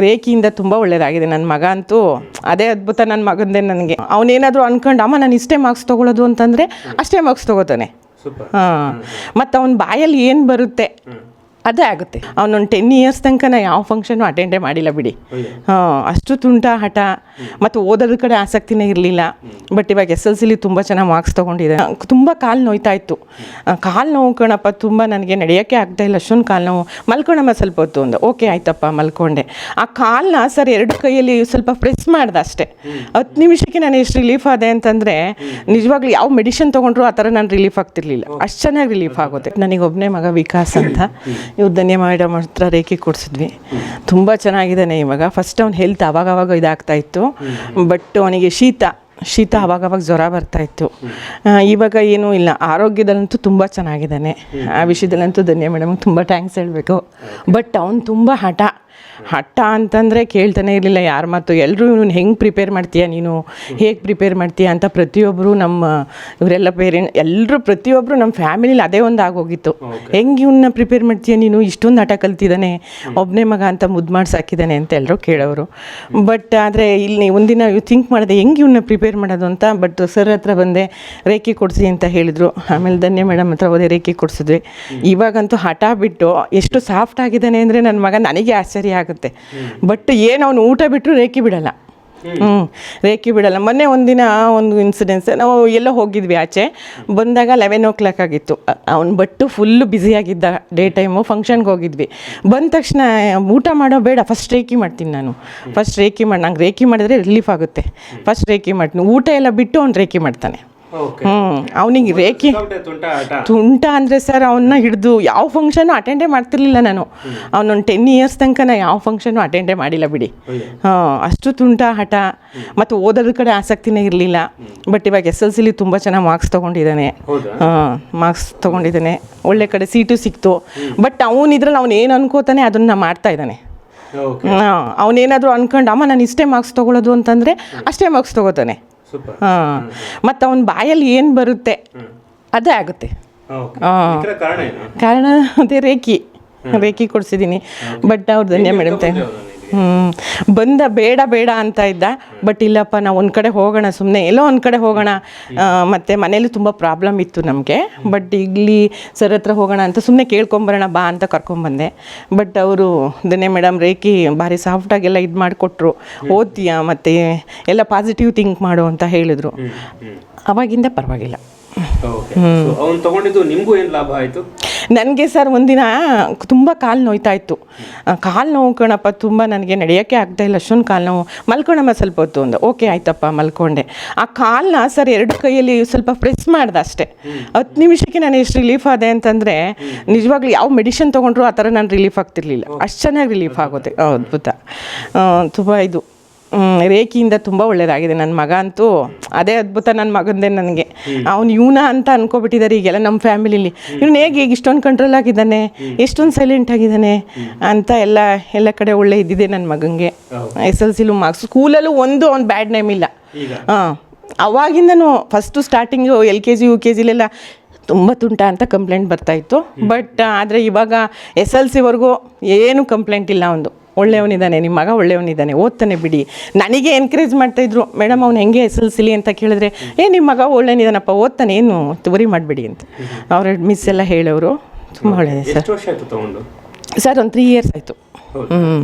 ರೇಖಿಯಿಂದ ತುಂಬ ಒಳ್ಳೇದಾಗಿದೆ. ನನ್ನ ಮಗ ಅಂತೂ ಅದೇ ಅದ್ಭುತ ನನ್ನ ಮಗಂದೇ ನನಗೆ. ಅವನೇನಾದರೂ ಅನ್ಕೊಂಡು ಅಮ್ಮ ನಾನು ಇಷ್ಟೇ ಮಾರ್ಕ್ಸ್ ತೊಗೊಳೋದು ಅಂತಂದರೆ ಅಷ್ಟೇ ಮಾರ್ಕ್ಸ್ ತೊಗೋತಾನೆ. ಹಾಂ. ಮತ್ತು ಅವನ ಬಾಯಲ್ಲಿ ಏನು ಬರುತ್ತೆ? ಅದೇ ಆಗುತ್ತೆ. ಅವನೊಂದು ಟೆನ್ ಇಯರ್ಸ್ ತನಕ ನಾ ಯಾವ ಫಂಕ್ಷನು ಅಟೆಂಡೇ ಮಾಡಿಲ್ಲ ಬಿಡಿ. ಹಾಂ ಅಷ್ಟು ತುಂಟ ಹಠ. ಮತ್ತು ಓದೋದ್ರ ಕಡೆ ಆಸಕ್ತಿನೇ ಇರಲಿಲ್ಲ. ಬಟ್ ಇವಾಗ ಎಸ್ ಎಲ್ ಸಿಲಿ ತುಂಬ ಚೆನ್ನಾಗಿ ಮಾರ್ಕ್ಸ್ ತೊಗೊಂಡಿದೆ. ತುಂಬ ಕಾಲು ನೋಯ್ತಾ ಇತ್ತು ಕಾಲು ನೋವು ಕಣಪ್ಪ ತುಂಬ ನನಗೆ ನಡೆಯೋಕ್ಕೆ ಆಗ್ತಾ ಇಲ್ಲ. ಅಷ್ಟೊಂದು ಕಾಲು ನೋವು. ಮಲ್ಕೊಳಮ್ಮ ಸ್ವಲ್ಪ ಹೊತ್ತು ಒಂದು. ಓಕೆ ಆಯ್ತಪ್ಪ ಮಲ್ಕೊಂಡೆ. ಆ ಕಾಲನ್ನ ಸರ್ ಎರಡು ಕೈಯಲ್ಲಿ ಸ್ವಲ್ಪ ಪ್ರೆಸ್ ಮಾಡ್ದೆ ಅಷ್ಟೇ. ಹತ್ತು ನಿಮಿಷಕ್ಕೆ ನಾನು ಎಷ್ಟು ರಿಲೀಫ್ ಆದೆ ಅಂತಂದರೆ ನಿಜವಾಗ್ಲೂ ಯಾವ ಮೆಡಿಷನ್ ತೊಗೊಂಡ್ರು ಆ ಥರ ನಾನು ರಿಲೀಫ್ ಆಗ್ತಿರ್ಲಿಲ್ಲ. ಅಷ್ಟು ಚೆನ್ನಾಗಿ ರಿಲೀಫ್ ಆಗುತ್ತೆ. ನನಗೆ ಒಬ್ಬನೇ ಮಗ ವಿಕಾಸ್ ಅಂತ. ಇವ್ರು ಧನ್ಯ ಮೇಡಮ್ ಹತ್ರ ರೇಖೆ ಕೊಡಿಸಿದ್ವಿ. ತುಂಬ ಚೆನ್ನಾಗಿದ್ದಾನೆ ಇವಾಗ. ಫಸ್ಟ್ ಅವ್ನು ಹೆಲ್ತ್ ಅವಾಗವಾಗ ಅವಾಗ ಇದಾಗ್ತಾ ಇತ್ತು. ಬಟ್ ಅವನಿಗೆ ಶೀತ ಶೀತ ಅವಾಗವಾಗ ಜ್ವರ ಬರ್ತಾ ಇತ್ತು. ಇವಾಗ ಏನೂ ಇಲ್ಲ. ಆರೋಗ್ಯದಲ್ಲಂತೂ ತುಂಬ ಚೆನ್ನಾಗಿದ್ದಾನೆ. ಆ ವಿಷಯದಲ್ಲಂತೂ ಧನ್ಯ ಮೇಡಮ್ ತುಂಬ ಥ್ಯಾಂಕ್ಸ್ ಹೇಳಬೇಕು. ಬಟ್ ಅವ್ನು ತುಂಬ ಹಠ. ಹಠ ಅಂತಂದರೆ ಕೇಳ್ತಾನೆ ಇರಲಿಲ್ಲ ಯಾರ ಮಾತು? ಎಲ್ಲರೂ ಇವನು ಹೆಂಗೆ ಪ್ರಿಪೇರ್ ಮಾಡ್ತೀಯ ನೀನು? ಹೇಗೆ ಪ್ರಿಪೇರ್ ಮಾಡ್ತೀಯ? ಅಂತ ಪ್ರತಿಯೊಬ್ಬರು ನಮ್ಮ ಇವರೆಲ್ಲ ಪೇರೆಂಟ್ ಎಲ್ಲರೂ ಪ್ರತಿಯೊಬ್ಬರು ನಮ್ಮ ಫ್ಯಾಮಿಲಿಲಿ ಅದೇ ಒಂದು ಆಗೋಗಿತ್ತು ಹೆಂಗೆ ಇವನ್ನ ಪ್ರಿಪೇರ್ ಮಾಡ್ತೀಯ ನೀನು? ಇಷ್ಟೊಂದು ಹಠ ಕಲ್ತಿದ್ದಾನೆ. ಒಬ್ಬನೇ ಮಗ ಅಂತ ಮುದ್ದು ಮಾಡಿ ಸಾಕಿದ್ದಾನೆ ಅಂತ ಎಲ್ಲರೂ ಕೇಳೋರು ಬಟ್ ಆದರೆ ಇಲ್ಲಿ ಒಂದಿನ ಥಿಂಕ್ ಮಾಡಿದೆ ಹೆಂಗೆ ಇವನ್ನ ಪ್ರಿಪೇರ್ ಮಾಡೋದು ಅಂತ? ಬಟ್ ಸರ್ ಹತ್ರ ಬಂದೆ ರೇಖೆ ಕೊಡಿಸಿ ಅಂತ ಹೇಳಿದರು. ಆಮೇಲೆ ಧನ್ಯ ಮೇಡಮ್ ಹತ್ರ ಹೋದೆ ರೇಖೆ ಕೊಡಿಸಿದ್ವಿ. ಇವಾಗಂತೂ ಹಠ ಬಿಟ್ಟು ಎಷ್ಟು ಸಾಫ್ಟ್ ಆಗಿದ್ದಾನೆ ಅಂದರೆ ನನ್ನ ಮಗ ನನಗೆ ಆಶ್ಚರ್ಯ ಆಗುತ್ತೆ. ಬಟ್ ಏನು ಅವನು ಊಟ ಬಿಟ್ಟರು ರೇಖೆ ಬಿಡಲ್ಲ. ಹ್ಞೂ ರೇಖೆ ಬಿಡಲ್ಲ. ಮೊನ್ನೆ ಒಂದಿನ ಒಂದು ಇನ್ಸಿಡೆನ್ಸ್ ನಾವು ಎಲ್ಲೋ ಹೋಗಿದ್ವಿ ಆಚೆ. ಬಂದಾಗ ಲೆವೆನ್ ಓ ಕ್ಲಾಕ್ ಆಗಿತ್ತು ಅವ್ನು ಬಟ್ಟು ಫುಲ್ಲು ಬ್ಯುಸಿಯಾಗಿದ್ದ ಡೇ ಟೈಮು ಫಂಕ್ಷನ್ಗೆ ಹೋಗಿದ್ವಿ. ಬಂದ ತಕ್ಷಣ ಊಟ ಮಾಡೋ ಬೇಡ ಫಸ್ಟ್ ರೇಖಿ ಮಾಡ್ತೀನಿ ನಾನು. ಫಸ್ಟ್ ರೇಖಿ ಮಾಡಿ ನಂಗೆ ರೇಖಿ ಮಾಡಿದ್ರೆ ರಿಲೀಫ್ ಆಗುತ್ತೆ. ಫಸ್ಟ್ ರೇಖಿ ಮಾಡ್ತೀನಿ. ಊಟ ಎಲ್ಲ ಬಿಟ್ಟು ಅವ್ನು ರೇಖಿ ಮಾಡ್ತಾನೆ. ಅವನಿಗೆ ರೇಖೆ ತುಂಟ ಅಂದರೆ ಸರ್ ಅವನ್ನ ಹಿಡಿದು ಯಾವ ಫಂಕ್ಷನು ಅಟೆಂಡೇ ಮಾಡ್ತಿರ್ಲಿಲ್ಲ ನಾನು. ಅವನೊಂದು ಟೆನ್ ಇಯರ್ಸ್ ತನಕ ನಾನು ಯಾವ ಫಂಕ್ಷನು ಅಟೆಂಡೇ ಮಾಡಿಲ್ಲ ಬಿಡಿ. ಹಾಂ ಅಷ್ಟು ತುಂಟ ಹಠ ಮತ್ತು ಓದೋದ್ರ ಕಡೆ ಆಸಕ್ತಿನೇ ಇರಲಿಲ್ಲ. ಬಟ್ ಇವಾಗ ಎಸ್ ಎಲ್ ಸಿಲಿ ತುಂಬ ಚೆನ್ನಾಗಿ ಮಾರ್ಕ್ಸ್ ತೊಗೊಂಡಿದ್ದಾನೆ. ಹಾಂ ಮಾರ್ಕ್ಸ್ ತೊಗೊಂಡಿದ್ದಾನೆ. ಒಳ್ಳೆ ಕಡೆ ಸೀಟು ಸಿಕ್ತು. ಬಟ್ ಅವನು ಇದ್ರಲ್ಲಿ ಅವ್ನು ಏನು ಅನ್ಕೋತಾನೆ ಅದನ್ನು ಮಾಡ್ತಾ ಇದ್ದಾನೆ. ಅವನೇನಾದರೂ ಅನ್ಕೊಂಡು ಅಮ್ಮ ನಾನು ಇಷ್ಟೇ ಮಾರ್ಕ್ಸ್ ತೊಗೊಳೋದು ಅಂತಂದರೆ ಅಷ್ಟೇ ಮಾರ್ಕ್ಸ್ ತೊಗೋತಾನೆ. ಹಾಂ. ಮತ್ತು ಅವನ ಬಾಯಲ್ಲಿ ಏನು ಬರುತ್ತೆ? ಅದೇ ಆಗುತ್ತೆ. ಹಾಂ ಕಾರಣ ಅದೇ ರೇಖಿ. ರೇಖಿ ಕೊಡಿಸಿದ್ದೀನಿ ಬಟ್ ಅವ್ರು ಧನ್ಯ ಮೇಡಮ್ ಥ್ಯಾಂಕ್ ಹ್ಞೂ ಬಂದ ಬೇಡ ಬೇಡ ಅಂತ ಇದ್ದ. ಬಟ್ ಇಲ್ಲಪ್ಪ ನಾವು ಒಂದು ಕಡೆ ಹೋಗೋಣ ಸುಮ್ಮನೆ ಎಲ್ಲೋ ಒಂದು ಕಡೆ ಹೋಗೋಣ. ಮತ್ತು ಮನೇಲಿ ತುಂಬ ಪ್ರಾಬ್ಲಮ್ ಇತ್ತು ನಮಗೆ. ಬಟ್ ಇಲ್ಲಿ ಸರ್ ಹತ್ರ ಹೋಗೋಣ ಅಂತ ಸುಮ್ಮನೆ ಕೇಳ್ಕೊಂಬರೋಣ ಬಾ ಅಂತ ಕರ್ಕೊಂಬಂದೆ. ಬಟ್ ಅವರು ದಿನೇ ಮೇಡಮ್ ರೇಖಿ ಭಾರಿ ಸಾಫ್ಟಾಗೆಲ್ಲ ಇದು ಮಾಡಿಕೊಟ್ರು. ಓದ್ತೀಯ ಮತ್ತು? ಎಲ್ಲ ಪಾಸಿಟಿವ್ ಥಿಂಕ್ ಮಾಡು ಅಂತ ಹೇಳಿದರು. ಅವಾಗಿಂದ ಪರವಾಗಿಲ್ಲ. ಅವ್ನು ತಗೊಂಡಿದ್ದು ನಿಮಗೂ ಏನು ಲಾಭ ಆಯಿತು? ನನಗೆ ಸರ್ ಒಂದಿನ ತುಂಬ ಕಾಲು ನೋಯ್ತಾ ಇತ್ತು ಕಾಲು ನೋವು ಕಣಪ್ಪ, ತುಂಬ ನನಗೆ ನಡೆಯೋಕ್ಕೆ ಆಗ್ತಾ ಇಲ್ಲ. ಅಷ್ಟೊಂದು ಕಾಲು ನೋವು. ಮಲ್ಕೊಳಮ್ಮ ಸ್ವಲ್ಪ ಹೊತ್ತು ಒಂದು. ಓಕೆ, ಆಯ್ತಪ್ಪ, ಮಲ್ಕೊಂಡೆ. ಆ ಕಾಲನ್ನ ಸರ್ ಎರಡು ಕೈಯಲ್ಲಿ ಸ್ವಲ್ಪ ಪ್ರೆಸ್ ಮಾಡ್ದೆ ಅಷ್ಟೇ. ಹತ್ತು ನಿಮಿಷಕ್ಕೆ ನಾನು ಎಷ್ಟು ರಿಲೀಫ್ ಆದೆ ಅಂತಂದರೆ, ನಿಜವಾಗ್ಲೂ ಯಾವ ಮೆಡಿಷನ್ ತೊಗೊಂಡ್ರು ಆ ಥರ ನಾನು ರಿಲೀಫ್ ಆಗ್ತಿರ್ಲಿಲ್ಲ. ಅಷ್ಟು ಚೆನ್ನಾಗಿ ರಿಲೀಫ್ ಆಗುತ್ತೆ. ಅದ್ಭುತ. ತುಂಬ ಇದು. ರೇಖಿಯಿಂದ ತುಂಬ ಒಳ್ಳೆಯದಾಗಿದೆ ನನ್ನ ಮಗ ಅಂತೂ ಅದೇ ಅದ್ಭುತ ನನ್ನ ಮಗಂದೇ ನನಗೆ. ಅವ್ನು ಇವನ ಅಂತ ಅನ್ಕೋಬಿಟ್ಟಿದ್ದಾರೆ ಈಗೆಲ್ಲ ನಮ್ಮ ಫ್ಯಾಮಿಲಿಲಿ. ಇವ್ನು ಹೇಗೆ ಈಗ ಇಷ್ಟೊಂದು ಕಂಟ್ರೋಲ್ ಆಗಿದ್ದಾನೆ ಎಷ್ಟೊಂದು ಸೈಲೆಂಟ್ ಆಗಿದ್ದಾನೆ ಅಂತ ಎಲ್ಲ ಎಲ್ಲ ಕಡೆ ಒಳ್ಳೆ ಇದ್ದಿದೆ ನನ್ನ ಮಗನಿಗೆ ಎಸ್ ಎಲ್ ಸಿಲು ಮಾರ್ಕ್ಸ್ ಸ್ಕೂಲಲ್ಲೂ ಒಂದು ಅವ್ನು ಬ್ಯಾಡ್ ನೇಮ್ ಇಲ್ಲ. ಹಾಂ. ಅವಾಗಿಂದನೂ first starting L K G U K ಜಿಲೆಲ್ಲ ತುಂಬ ತುಂಟ ಅಂತ ಕಂಪ್ಲೇಂಟ್ ಬರ್ತಾಯಿತ್ತು ಬಟ್ ಆದರೆ ಇವಾಗ ಎಸ್ ಎಲ್ ಸಿವರೆಗೂ ಏನೂ ಕಂಪ್ಲೇಂಟ್ ಇಲ್ಲ ಒಂದು. ಒಳ್ಳೆಯವನಿದ್ದಾನೆ ನಿಮ್ಮ ಮಗ ಒಳ್ಳೆಯವನಿದ್ದಾನೆ ಓದ್ತಾನೆ ಬಿಡಿ. ನನಗೆ ಎನ್ಕರೇಜ್ ಮಾಡ್ತಾಯಿದ್ರು ಮೇಡಮ್ ಅವ್ನು ಹೆಂಗೆ ಎಸ್ ಎಲ್ ಸಿಲಿ ಅಂತ ಕೇಳಿದ್ರೆ ಏ ನಿಮ್ಮ ಮಗ ಒಳ್ಳೆಯನಿದ್ದಾನಪ್ಪ ಓದ್ತಾನೆ ಏನು ತೋರಿ ಮಾಡಬೇಡಿ ಅಂತ. ಅವ್ರ ಮಿಸ್ ಎಲ್ಲ ಹೇಳೋರು ತುಂಬ ಒಳ್ಳೆಯದೆ ಸರ್. ಸರ್ ಒಂದು ತ್ರೀ ಇಯರ್ಸ್ ಆಯಿತು. ಹ್ಞೂ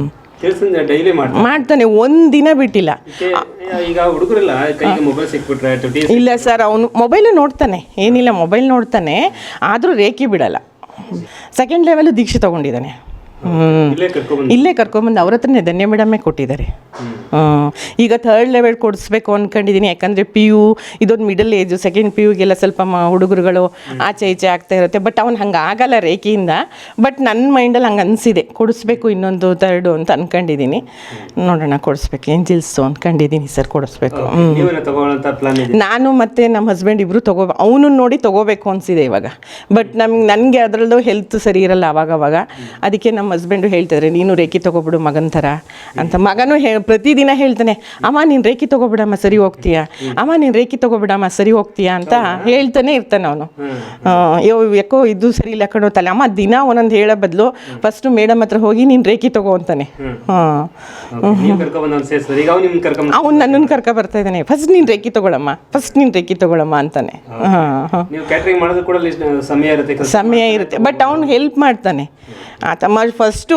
ಡೈಲಿ ಮಾಡ್ತಾನೆ ಒಂದು ದಿನ ಬಿಟ್ಟಿಲ್ಲ. ಈಗ ಹುಡುಗರೆಲ್ಲ ಕೈಗೆ ಮೊಬೈಲ್ ಸಿಕ್ಬಿಟ್ರೆ ಟಿ ಇಲ್ಲ ಸರ್ ಅವನು ಮೊಬೈಲು ನೋಡ್ತಾನೆ ಏನಿಲ್ಲ ಮೊಬೈಲ್ ನೋಡ್ತಾನೆ ಆದರೂ ರೇಖೆ ಬಿಡಲ್ಲ. ಸೆಕೆಂಡ್ ಲೆವೆಲ್ ದೀಕ್ಷೆ ತೊಗೊಂಡಿದ್ದಾನೆ. ಇಲ್ಲೇ ಕರ್ಕೊಂಬಂದು ಅವ್ರ ಹತ್ರನೇ ಧನ್ಯ ಮೇಡಮೇ ಕೊಟ್ಟಿದ್ದಾರೆ. ಈಗ ಥರ್ಡ್ ಲೆವೆಲ್ ಕೊಡಿಸ್ಬೇಕು ಅಂದ್ಕೊಂಡಿದ್ದೀನಿ ಯಾಕಂದರೆ ಪಿ ಯು ಇದೊಂದು ಮಿಡಲ್ ಏಜು ಸೆಕೆಂಡ್ ಪಿ ಯುಗೆಲ್ಲ ಸ್ವಲ್ಪ ಮ ಹುಡುಗರುಗಳು ಆಚೆ ಈಚೆ ಆಗ್ತಾ ಇರುತ್ತೆ. ಬಟ್ ಅವ್ನು ಹಂಗೆ ಆಗಲ್ಲ ರೇಖೆಯಿಂದ. ಬಟ್ ನನ್ನ ಮೈಂಡಲ್ಲಿ ಹಂಗೆ ಅನಿಸಿದೆ. ಕೊಡಿಸ್ಬೇಕು ಇನ್ನೊಂದು ಥರ್ಡು ಅಂತ ಅನ್ಕೊಂಡಿದ್ದೀನಿ ನೋಡೋಣ ಕೊಡಿಸ್ಬೇಕು. ಏಂಜಿಲ್ಸು ಅಂದ್ಕೊಂಡಿದ್ದೀನಿ ಸರ್ ಕೊಡಿಸ್ಬೇಕು. ನಾನು ಮತ್ತು ನಮ್ಮ ಹಸ್ಬೆಂಡ್ ಇಬ್ಬರು ತಗೋ ಅವನು ನೋಡಿ ತಗೋಬೇಕು ಅನಿಸಿದೆ ಇವಾಗ. ಬಟ್ ನಮ್ಗೆ ನನಗೆ ಅದರಲ್ಲೂ ಹೆಲ್ತ್ ಸರಿ ಇರಲ್ಲ ಅವಾಗ ಅವಾಗ ಅದಕ್ಕೆ ನಮ್ಮ ಹಸ್ಬೆಂಡು ಹೇಳ್ತಾರೆ ನೀನು ರೇಖಿ ತೊಗೊಬಿಡು ಮಗನ ಥರ ಅಂತ. ಮಗನೂ ಹೇ ಪ್ರತಿದಿನ ಹೇಳ್ತಾನೆ ಅಮ್ಮ ನೀನು ರೇಖಿ ತೊಗೊಬಿಡಮ್ಮ ಸರಿ ಹೋಗ್ತೀಯಾ? ಅಮ್ಮ ನೀನು ರೇಖಿ ತೊಗೊಬಿಡಮ್ಮ ಸರಿ ಹೋಗ್ತೀಯಾ? ಅಂತ ಹೇಳ್ತಾನೆ ಇರ್ತಾನೆ ಅವನು. ಯೋ ಯಾಕೋ ಇದು ಸರಿ ಇಲ್ಲ ಕಣೋ ತಲೆ. ಅಮ್ಮ ದಿನ ಒಂದೊಂದು ಹೇಳೋ ಬದಲು ಫಸ್ಟು ಮೇಡಮ್ ಹತ್ರ ಹೋಗಿ ನೀನು ರೇಖಿ ತಗೋ ಅಂತಾನೆ. ಹಾಂ. ಅವ್ನು ನನ್ನನ್ನು ಕರ್ಕೊ ಬರ್ತಾ ಇದ್ದಾನೆ. ಫಸ್ಟ್ ನೀನು ರೇಖಿ ತಗೊಳಮ್ಮ ಫಸ್ಟ್ ನೀನು ರೇಖಿ ತಗೊಳಮ್ಮ ಅಂತಾನೆ. ಹಾಂ ಸಮಯ ಇರುತ್ತೆ ಬಟ್ ಅವ್ನು ಹೆಲ್ಪ್ ಮಾಡ್ತಾನೆ. ಆತ ಫಸ್ಟು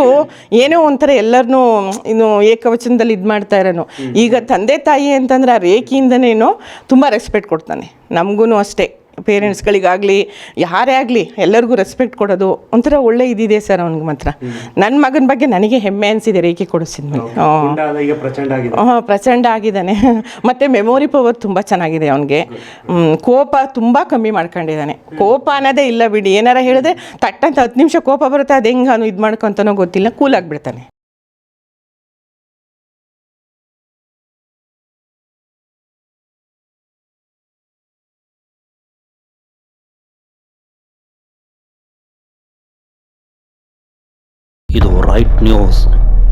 ಏನೋ ಒಂಥರ ಎಲ್ಲರನ್ನೂ ಇನ್ನು ಏಕವಚನದಲ್ಲಿ ಇದು ಮಾಡ್ತಾ ಇರೋನು. ಈಗ ತಂದೆ ತಾಯಿ ಅಂತಂದ್ರೆ ಆ ರೇಖೆಯಿಂದನೇನೋ ತುಂಬ ರೆಸ್ಪೆಕ್ಟ್ ಕೊಡ್ತಾನೆ. ನಮಗೂ ಅಷ್ಟೇ. ಪೇರೆಂಟ್ಸ್ಗಳಿಗಾಗಲಿ ಯಾರೇ ಆಗಲಿ ಎಲ್ಲರಿಗೂ ರೆಸ್ಪೆಕ್ಟ್ ಕೊಡೋದು ಒಂಥರ ಒಳ್ಳೆ ಇದಿದೆ ಸರ್ ಅವ್ನಿಗೆ ಮಾತ್ರ. ನನ್ನ ಮಗನ ಬಗ್ಗೆ ನನಗೆ ಹೆಮ್ಮೆ ಅನಿಸಿದೆ ರೇಖೆ ಕೊಡಿಸಿದ ಮೇಲೆ ಹಾಂ ಪ್ರಚಂಡ ಆಗಿದ್ದಾನೆ. ಮತ್ತು ಮೆಮೊರಿ ಪವರ್ ತುಂಬ ಚೆನ್ನಾಗಿದೆ ಅವನಿಗೆ. ಕೋಪ ತುಂಬ ಕಮ್ಮಿ ಮಾಡ್ಕೊಂಡಿದ್ದಾನೆ. ಕೋಪ ಅನ್ನೋದೇ ಇಲ್ಲ ಬಿಡಿ. ಏನಾರ ಹೇಳಿದ್ರೆ ತಟ್ಟಂತ ಹತ್ತು ನಿಮಿಷ ಕೋಪ ಬರುತ್ತೆ ಅದು ಹೆಂಗೆ ಅವನು ಇದು ಮಾಡ್ಕೊಂತನೋ ಗೊತ್ತಿಲ್ಲ ಕೂಲ್ White News.